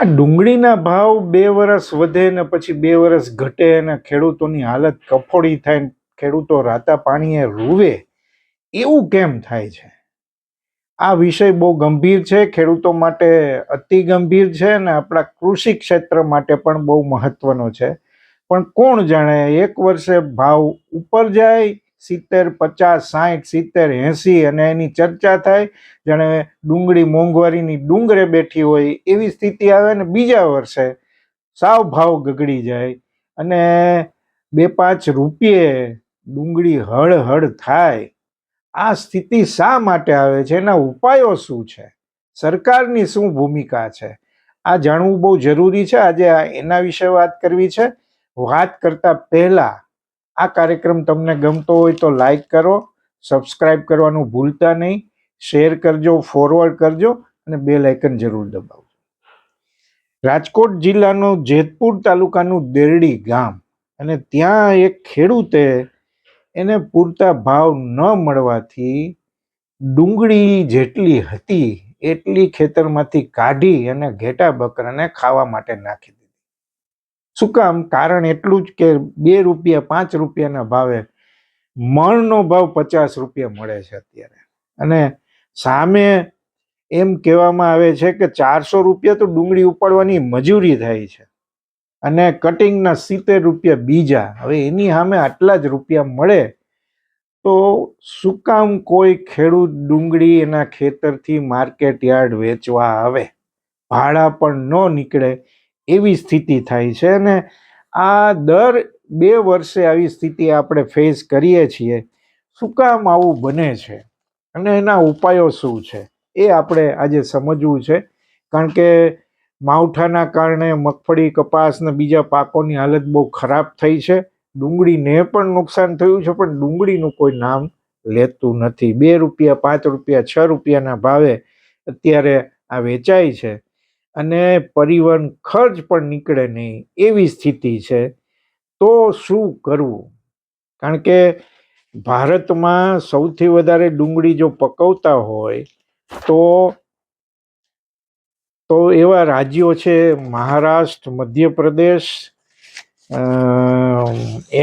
આ ડુંગળીના ભાવ બે વર્ષ વધે ને પછી બે વર્ષ ઘટે અને ખેડૂતોની હાલત કફોડી થાય ખેડૂતો રાતા પાણીએ રૂવે, એવું કેમ થાય છે? આ વિષય બહુ ગંભીર છે, ખેડૂતો માટે અતિ ગંભીર છે અને આપણા કૃષિ ક્ષેત્ર માટે પણ બહુ મહત્વનો છે. પણ કોણ જાણે, એક વર્ષે ભાવ ઉપર જાય સિત્તેર, પચાસ, સાહીઠ, સિત્તેર, એંસી અને એની ચર્ચા થાય. જાણે ડુંગળી મોંઘવારીની ડુંગરે બેઠી હોય એવી સ્થિતિ આવે ને બીજા વર્ષે સાવ ભાવ ગગડી જાય. અને બે પાંચ રૂપિયે ડુંગળી હળ હળ થાય. આ સ્થિતિ શા માટે આવે છે? એના ઉપાયો શું છે? સરકારની શું ભૂમિકા છે? આ જાણવું બહુ જરૂરી છે. આજે એના વિશે વાત કરવી છે. વાત કરતા પહેલા આ કાર્યક્રમ તમને ગમતો હોય તો લાઈક કરો સબસ્ક્રાઇબ કરવાનું ભૂલતા નહીં શેર કરજો ફોરવર્ડ કરજો અને બે લાઇકન જરૂર દબાવજો. રાજકોટ જિલ્લાનું જેતપુર તાલુકાનું દેરડી ગામ અને ત્યાં એક ખેડૂતે એને પૂરતા ભાવ ન મળવાથી ડુંગળી જેટલી હતી એટલી ખેતરમાંથી કાઢી અને ઘેટા બકરાને ખાવા માટે નાખી શું કામ? કારણ એટલું જ કે બે રૂપિયા, પાંચ રૂપિયાના ભાવે મણનો ભાવ પચાસ રૂપિયા મળે છે અત્યારે. અને સામે એમ કહેવામાં આવે છે કે ચારસો રૂપિયા તો ડુંગળી ઉપાડવાની મજૂરી થાય છે. અને કટિંગના સિત્તેર રૂપિયા બીજા. હવે એની સામે આટલા જ રૂપિયા મળે તો શું કામ કોઈ ખેડૂત ડુંગળી એના ખેતરથી માર્કેટ યાર્ડ વેચવા આવે? ભાડા પણ ન નીકળે. એવી સ્થિતિ થાય છે અને આ દર બે વર્ષે આવી સ્થિતિ આપણે ફેસ કરીએ છીએ. શું કામ આવું બને છે? અને એના ઉપાયો શું છે? એ આપણે આજે સમજવું છે. કારણ કે માવઠાના કારણે મગફળી, કપાસ ને બીજા પાકોની હાલત બહુ ખરાબ થઈ છે. ડુંગળીને પણ નુકસાન થયું છે, પણ ડુંગળીનું કોઈ નામ લેતું નથી. બે રૂપિયા, પાંચ રૂપિયા, છ રૂપિયાના ભાવે અત્યારે આ વેચાય છે. અને પરિવહન ખર્ચ પણ નીકળે નહીં એવી સ્થિતિ છે, તો શું કરવું? કારણ કે ભારતમાં સૌથી વધારે ડુંગળી જો પકવતા હોય, તો તો એવા રાજ્યો છે, મહારાષ્ટ્ર, મધ્યપ્રદેશ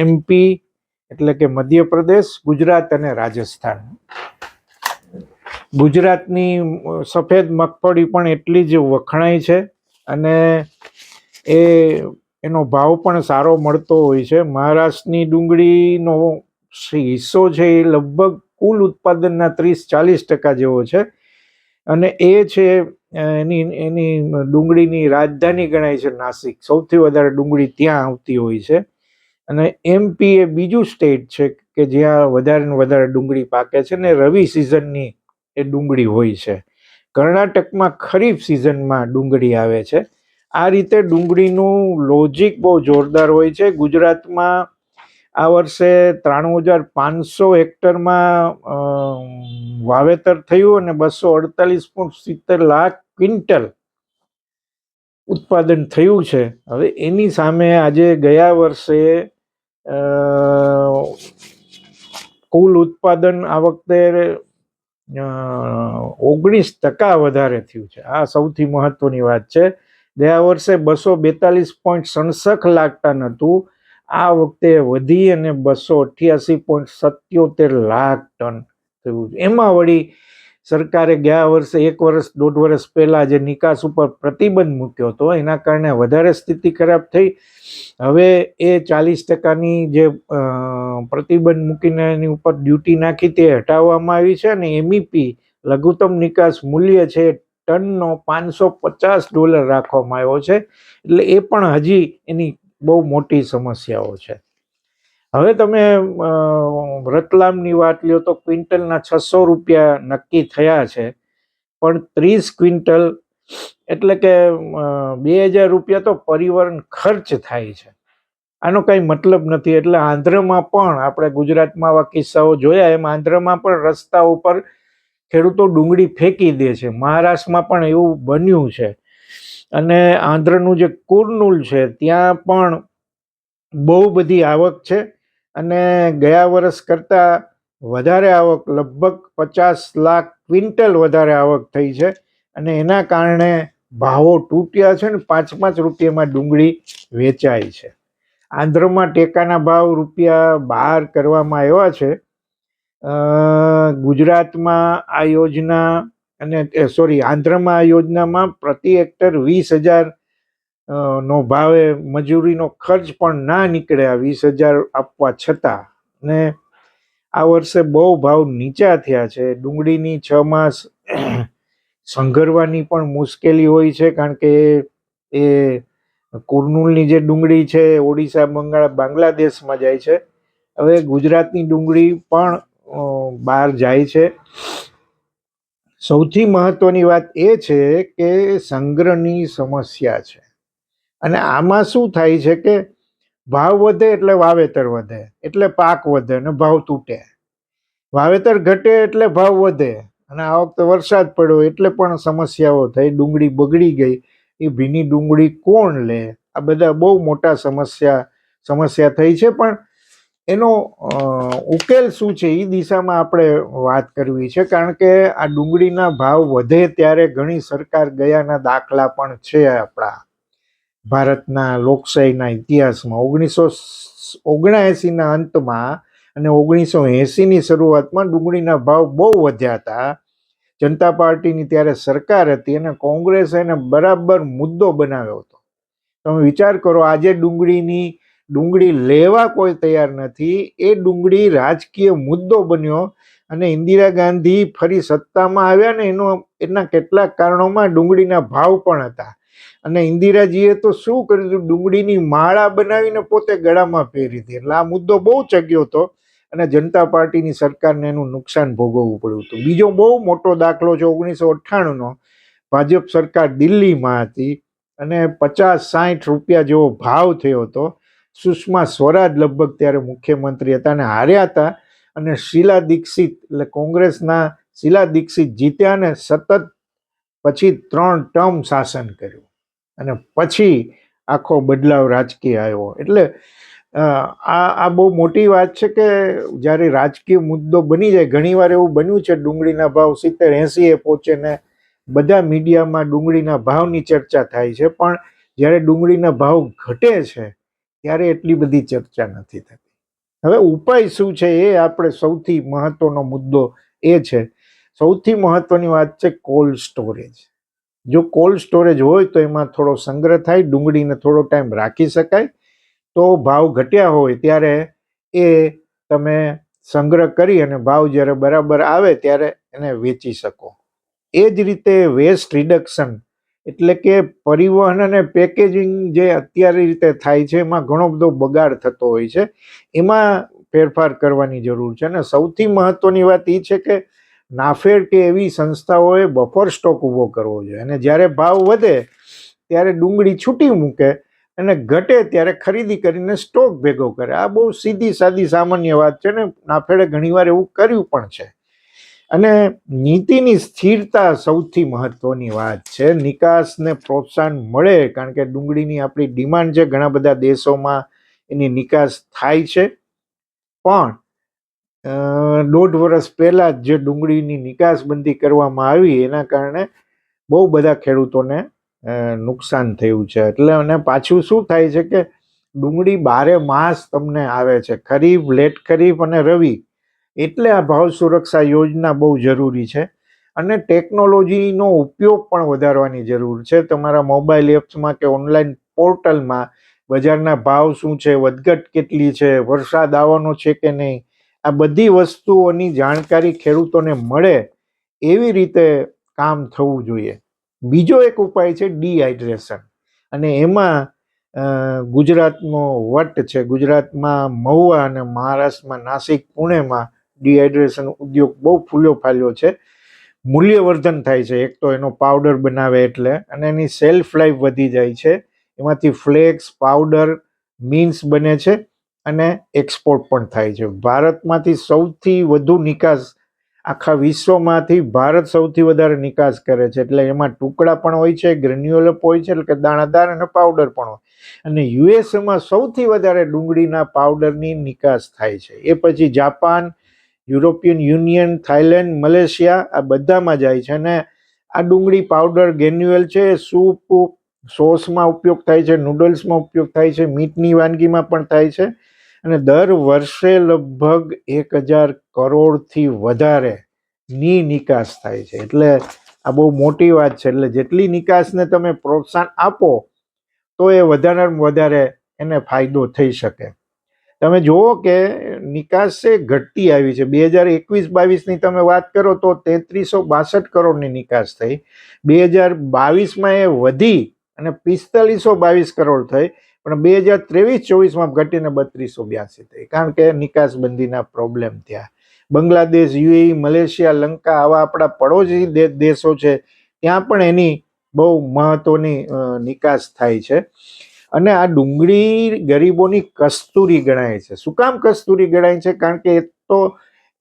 એમપી એટલે કે મધ્યપ્રદેશ, ગુજરાત અને રાજસ્થાન. ગુજરાતની સફેદ મગફળી પણ એટલી જ વખણાય છે અને એ, એનો ભાવ પણ સારો મળતો હોય છે. મહારાષ્ટ્રની ડુંગળીનો હિસ્સો છે એ લગભગ કુલ ઉત્પાદનના ત્રીસ ચાલીસ ટકા જેવો છે. અને એ છે, એની એની ડુંગળીની રાજધાની ગણાય છે નાસિક. સૌથી વધારે ડુંગળી ત્યાં આવતી હોય છે. અને એમપી એ બીજું સ્ટેટ છે કે જ્યાં વધારે ને વધારે ડુંગળી પાકે છે ને રવિ સિઝનની એ ડુંગળી હોય છે. કર્ણાટકમાં ખરીફ સિઝનમાં ડુંગળી આવે છે. આ રીતે ડુંગળીનું લોજિક બહુ જોરદાર હોય છે. ગુજરાતમાં આ વર્ષે ત્રાણું હજાર પાંચસો હેક્ટરમાં વાવેતર થયું અને બસો અડતાલીસ પોઈન્ટ સિત્તેર લાખ ક્વિન્ટલ ઉત્પાદન થયું છે. હવે એની સામે આજે ગયા વર્ષે કુલ ઉત્પાદન આ વખતે ઓગણીસ ટકા વધારે થયું છે. આ સૌથી મહત્વની વાત છે. ગયા વર્ષે બસો બેતાલીસ પોઈન્ટ સડસઠ લાખ ટન હતું. આ વખતે વધી અને બસો અઠ્યાસી પોઈન્ટ સત્યોતેર લાખ ટન થયું એમાં વળી સરકારે ગયા વર્ષે એક વર્ષ, દોઢ વર્ષ પહેલાં જે નિકાસ ઉપર પ્રતિબંધ મૂક્યો હતો, એના કારણે વધારે સ્થિતિ ખરાબ થઈ. હવે એ ચાલીસ ટકાની જે પ્રતિબંધ મૂકીને એની ઉપર ડ્યુટી નાખી તે હટાવવામાં આવી છે અને એમઈપી લઘુત્તમ નિકાસ મૂલ્ય છે ટનનો પાંચસો પચાસ ડોલર રાખવામાં આવ્યો છે. એટલે એ પણ હજી એની બહુ મોટી સમસ્યાઓ છે. હવે તમે રતલામની વાત લ્યો તો ક્વિન્ટલના છસો રૂપિયા નક્કી થયા છે. પણ ત્રીસ ક્વિન્ટલ એટલે કે બે હજાર રૂપિયા તો પરિવહન ખર્ચ થાય છે. આનો કાંઈ મતલબ નથી. એટલે આંધ્રમાં પણ આપણે ગુજરાતમાં આવા કિસ્સાઓ જોયા. એમ આંધ્રમાં પણ રસ્તા ઉપર ખેડૂતો ડુંગળી ફેંકી દે છે. મહારાષ્ટ્રમાં પણ એવું બન્યું છે. અને આંધ્રનું જે કુર્નુલ છે, ત્યાં પણ બહુ બધી આવક છે. અને ગયા વર્ષ કરતાં વધારે આવક, લગભગ પચાસ લાખ ક્વિન્ટલ વધારે આવક થઈ છે. અને એના કારણે ભાવો તૂટ્યા છે ને પાંચ પાંચ રૂપિયામાં ડુંગળી વેચાય છે. આંધ્રમાં ટેકાના ભાવ રૂપિયા બહાર કરવામાં આવ્યા છે. ગુજરાતમાં આ યોજના અને સોરી, આંધ્રમાં આ યોજનામાં પ્રતિ હેક્ટર વીસ હજાર નો ભાવે મજૂરીનો ખર્ચ પણ ના નીકળે આ વીસ હજાર આપવા છતાં. ને આ વર્ષે બહુ ભાવ નીચા થયા છે. ડુંગળીની છ માસ સંઘરવાની પણ મુશ્કેલી હોય છે કારણ કે એ કુર્નુલની જે ડુંગળી છે ઓડિશા, બંગાળ, બાંગ્લાદેશમાં જાય છે. હવે ગુજરાતની ડુંગળી પણ બહાર જાય છે. સૌથી મહત્વની વાત એ છે કે સંગ્રહની સમસ્યા છે. અને આમાં શું થાય છે કે ભાવ વધે એટલે વાવેતર વધે, એટલે પાક વધે અને ભાવ તૂટે. વાવેતર ઘટે એટલે ભાવ વધે અને આ વખતે વરસાદ પડ્યો એટલે પણ સમસ્યાઓ થઈ, ડુંગળી બગડી ગઈ. એ ભીની ડુંગળી કોણ લે? આ બધા બહુ મોટા સમસ્યા સમસ્યા થઈ છે. પણ એનો ઉકેલ શું છે? એ દિશામાં આપણે વાત કરવી છે. કારણ કે આ ડુંગળીના ભાવ વધે ત્યારે ઘણી સરકાર ગયાના દાખલા પણ છે આપણા. ભારતના લોકશાહીના ઇતિહાસમાં ઓગણીસો ઓગણએંસીના અંતમાં અને ઓગણીસો એંસીની શરૂઆતમાં ડુંગળીના ભાવ બહુ વધ્યા હતા. જનતા પાર્ટીની ત્યારે સરકાર હતી અને કોંગ્રેસે એને બરાબર મુદ્દો બનાવ્યો હતો. તમે વિચાર કરો, આજે ડુંગળીની, ડુંગળી લેવા કોઈ તૈયાર નથી. એ ડુંગળી રાજકીય મુદ્દો બન્યો અને ઇન્દિરા ગાંધી ફરી સત્તામાં આવ્યા ને એનો, એના કેટલાક કારણોમાં ડુંગળીના ભાવ પણ હતા. અને ઇન્દિરાજીએ તો શું કર્યું હતું? ડુંગળીની માળા બનાવીને પોતે ગળામાં પહેરી હતી. એટલે આ મુદ્દો બહુ ચગ્યો હતો અને જનતા પાર્ટીની સરકારને એનું નુકસાન ભોગવવું પડ્યું હતું. બીજો બહુ મોટો દાખલો છે ઓગણીસો અઠ્ઠાણુંનો. ભાજપ સરકાર દિલ્હીમાં હતી અને પચાસ સાઠ રૂપિયા જેવો ભાવ થયો હતો. સુષ્મા સ્વરાજ લગભગ ત્યારે મુખ્યમંત્રી હતા અને હાર્યા હતા અને શીલા દીક્ષિત એટલે કોંગ્રેસના શીલા દીક્ષિત જીત્યા અને સતત પછી ત્રણ ટર્મ શાસન કર્યું. અને પછી આખો બદલાવ રાજકીય આવ્યો. એટલે આ આ બહુ મોટી વાત છે કે જ્યારે રાજકીય મુદ્દો બની જાય, ઘણીવાર એવું બન્યું છે, ડુંગળીના ભાવ સિત્તેર એંસી એ પહોંચે ને બધા મીડિયામાં ડુંગળીના ભાવની ચર્ચા થાય છે. પણ જ્યારે ડુંગળીના ભાવ ઘટે છે, ત્યારે એટલી બધી ચર્ચા નથી થતી. હવે ઉપાય શું છે એ આપણે સૌથી મહત્વનો મુદ્દો એ છે. સૌથી મહત્વની વાત છે કોલ્ડ સ્ટોરેજ જો કોલ્ડ સ્ટોરેજ હોય તો એમાં થોડો સંગ્રહ થાય, ડુંગળીને થોડો ટાઈમ રાખી શકાય. તો ભાવ ઘટ્યા હોય ત્યારે એ તમે સંગ્રહ કરી અને ભાવ જ્યારે બરાબર આવે ત્યારે એને વેચી શકો. એ જ રીતે વેસ્ટ રિડક્શન એટલે કે પરિવહન અને પેકેજિંગ જે અત્યારે રીતે થાય છે, એમાં ઘણો બધો બગાડ થતો હોય છે. એમાં ફેરફાર કરવાની જરૂર છે અને સૌથી મહત્વની વાત એ છે કે નાફેડ કે એવી સંસ્થાઓએ બફર સ્ટોક ઊભો કરવો જોઈએ. અને જ્યારે ભાવ વધે, ત્યારે ડુંગળી છૂટી મૂકે અને ઘટે ત્યારે ખરીદી કરીને સ્ટોક ભેગો કરે. આ બહુ સીધી સાદી સામાન્ય વાત છે ને, નાફેડે ઘણીવાર એવું કર્યું પણ છે. અને નીતિની સ્થિરતા સૌથી મહત્વની વાત છે. નિકાસને પ્રોત્સાહન મળે કારણ કે ડુંગળીની આપણી ડિમાન્ડ છે. ઘણા બધા દેશોમાં એની નિકાસ થાય છે. પણ દોઢ વર્ષ પહેલાં જ જે ડુંગળીની નિકાસબંધી કરવામાં આવી, એના કારણે બહુ બધા ખેડૂતોને નુકસાન થયું છે. એટલે અને પાછું શું થાય છે કે ડુંગળી બારે માસ તમને આવે છે. ખરીફ, લેટ ખરીફ અને રવિ. એટલે આ ભાવ સુરક્ષા યોજના બહુ જરૂરી છે. અને ટેકનોલોજીનો ઉપયોગ પણ વધારવાની જરૂર છે. તમારા મોબાઈલ એપ્સમાં કે ઓનલાઈન પોર્ટલમાં બજારના ભાવ શું છે, વધઘટ કેટલી છે, વરસાદ આવવાનો છે કે નહીં આ બધી વસ્તુઓની જાણકારી ખેડૂતોને મળે એવી રીતે કામ થવું જોઈએ. બીજો એક ઉપાય છે ડિહાઇડ્રેશન. અને એમાં ગુજરાતનો વટ છે. ગુજરાતમાં મહુવા અને મહારાષ્ટ્રમાં નાસિક પુણેમાં ડિહાઇડ્રેશન ઉદ્યોગ બહુ ફૂલ્યો ફાલ્યો છે. મૂલ્યવર્ધન થાય છે. એક તો એનો પાવડર બનાવે એટલે અને એની સેલ્ફ લાઈફ વધી જાય છે. એમાંથી ફ્લેક્સ, પાવડર, મીન્સ બને છે. અને એક્સપોર્ટ પણ થાય છે. ભારતમાંથી સૌથી વધુ નિકાસ આખા વિશ્વમાંથી ભારત સૌથી વધારે નિકાસ કરે છે. એટલે એમાં ટુકડા પણ હોય છે ગ્રેન્યુઅલપ હોય છે, એટલે કે દાણાદાર અને પાવડર પણ હોય. અને યુએસએમાં સૌથી વધારે ડુંગળીના પાવડરની નિકાસ થાય છે. એ પછી Japan, European union, Thailand, Malaysia આ બધામાં જાય છે. અને આ ડુંગળી પાવડર ગ્રેન્યુઅલ છે, સૂપ, સોસમાં ઉપયોગ થાય છે નૂડલ્સમાં ઉપયોગ થાય છે, મીટની વાનગીમાં પણ થાય છે. અને દર વર્ષે લગભગ એક હજાર કરોડથી વધારે ની નિકાસ થાય છે. એટલે આ બહુ મોટી વાત છે. એટલે જેટલી નિકાસને તમે પ્રોત્સાહન આપો, તો એ વધારે વધારે એને ફાયદો થઈ શકે. તમે જુઓ કે નિકાસ છે ઘટતી આવી છે. બે હજાર એકવીસ બાવીસની તમે વાત કરો તો તેત્રીસો બાસઠ કરોડની નિકાસ થઈ. બે હજાર બાવીસમાં એ વધી અને પિસ્તાલીસો બાવીસ કરોડ થઈ. પણ બે હજાર ત્રેવીસ, ચોવીસમાં ઘટીને બત્રીસો બ્યાસી થઈ. કારણ કે નિકાસબંધીના પ્રોબ્લેમ થયા. બાંગ્લાદેશ, યુએઈ, મલેશિયા, લંકા આવા આપણા પડોશી દેશો છે, ત્યાં પણ એની બહુ મહત્વની નિકાસ થાય છે. અને આ ડુંગળી ગરીબોની કસ્તુરી ગણાય છે. શું કામ કસ્તુરી ગણાય છે? કારણ કે એ તો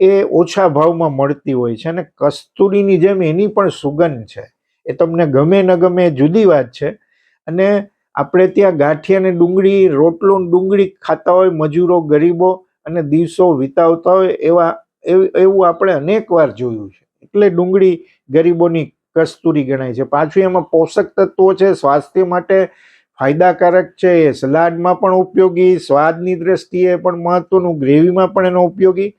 એ ઓછા ભાવમાં મળતી હોય છે અને કસ્તુરીની જેમ એની પણ સુગંધ છે. એ તમને ગમે ન ગમે જુદી વાત છે. અને આપણે ત્યાં ગાંઠી અને ડુંગળી, રોટલો ડુંગળી ખાતા હોય, મજૂરો, ગરીબો અને દિવસો વિતાવતા હોય એવા, એવ- આપણે અનેક વાર જોયું છે. એટલે ડુંગળી ગરીબોની કસ્તુરી ગણાય છે. પાછું એમાં પોષક તત્વો છે, સ્વાસ્થ્ય માટે ફાયદાકારક છે, એ સલાડમાં પણ ઉપયોગી, સ્વાદની દ્રષ્ટિએ પણ મહત્વનું, ગ્રેવીમાં પણ એનો ઉપયોગી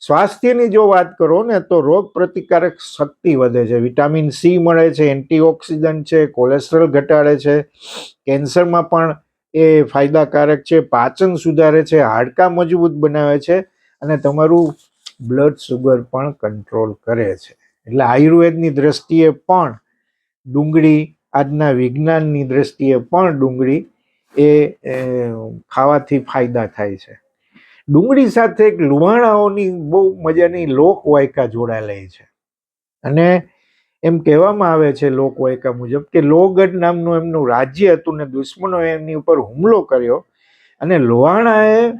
સ્વાસ્થ્યની જો વાત કરો ને, તો રોગ પ્રતિકારક શક્તિ વધે છે. વિટામિન સી મળે છે, એન્ટીઓક્સિડન્ટ છે, કોલેસ્ટ્રોલ ઘટાડે છે. કેન્સરમાં પણ એ ફાયદાકારક છે. પાચન સુધારે છે, હાડકાં મજબૂત બનાવે છે અને તમારું બ્લડ સુગર પણ કંટ્રોલ કરે છે. એટલે આયુર્વેદની દ્રષ્ટિએ પણ ડુંગળી, આજના વિજ્ઞાનની દ્રષ્ટિએ પણ ડુંગળી એ, ખાવાથી ફાયદા થાય છે. ડુંગળી સાથે એક લુહાણાઓની બહુ મજાની લોકવાયકા જોડાયેલી છે. અને એમ કહેવામાં આવે છે લોકવાયકા મુજબ કે લોહગઢ નામનું એમનું રાજ્ય હતું ને દુશ્મનોએ એમની ઉપર હુમલો કર્યો અને લોહાણાએ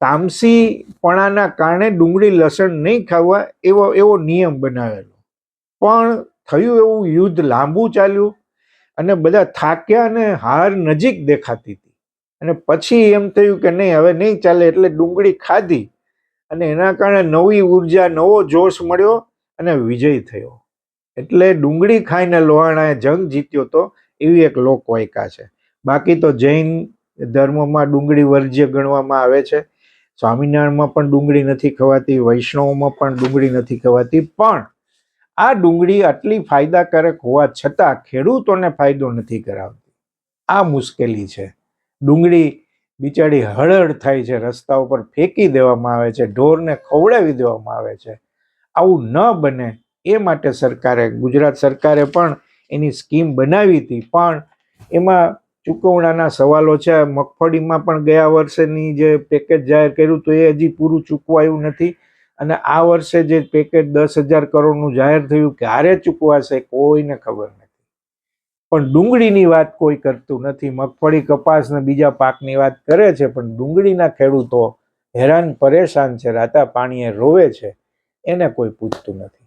તામસીપણાના કારણે ડુંગળી લસણ નહીં ખાવા એવો એવો નિયમ બનાવેલો. પણ થયું એવું યુદ્ધ લાંબુ ચાલ્યું અને બધા થાક્યા અને હાર નજીક દેખાતી હતી. અને પછી એમ થયું કે નહીં, હવે નહીં ચાલે એટલે ડુંગળી ખાધી અને એના કારણે નવી ઊર્જા, નવો જોશ મળ્યો અને વિજય થયો. એટલે ડુંગળી ખાઈને લોહાણાએ જંગ જીત્યો તો એવી એક લોકવાયકા છે. બાકી તો જૈન ધર્મમાં ડુંગળી વર્જ્ય ગણવામાં આવે છે. સ્વામિનારાયણમાં પણ ડુંગળી નથી ખવાતી, વૈષ્ણવમાં પણ ડુંગળી નથી ખવાતી. પણ આ ડુંગળી આટલી ફાયદાકારક હોવા છતાં ખેડૂતોને ફાયદો નથી કરાવતી. આ મુશ્કેલી છે. ડુંગળી બિચારી હળહળ થાય છે, રસ્તા ઉપર ફેંકી દેવામાં આવે છે, ઢોરને ખવડાવી દેવામાં આવે છે. આવું ન બને, એ માટે સરકારે, ગુજરાત સરકારે પણ એની સ્કીમ બનાવી હતી. પણ એમાં ચૂકવણાના સવાલો છે, મગફળીમાં પણ ગયા વર્ષેની જે પેકેજ જાહેર કર્યું તો એ હજી પૂરું ચૂકવાયું નથી. અને આ વર્ષે જે પેકેજ દસ હજાર કરોડનું જાહેર થયું, ક્યારે ચૂકવાશે, કોઈને ખબર નથી. પણ ડુંગળીની વાત કોઈ કરતું નથી. મગફળી કપાસ ને બીજા પાકની વાત કરે છે, પણ ડુંગળીના ખેડૂતો હેરાન પરેશાન છે, રાતા પાણીએ રોવે છે, એને કોઈ પૂછતું નથી.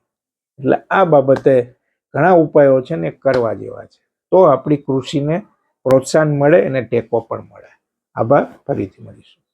એટલે આ બાબતે ઘણા ઉપાયો છે ને કરવા જેવા છે. તો આપણી કૃષિને પ્રોત્સાહન મળે અને ટેકો પણ મળે. આભાર. ફરીથી મળીશું.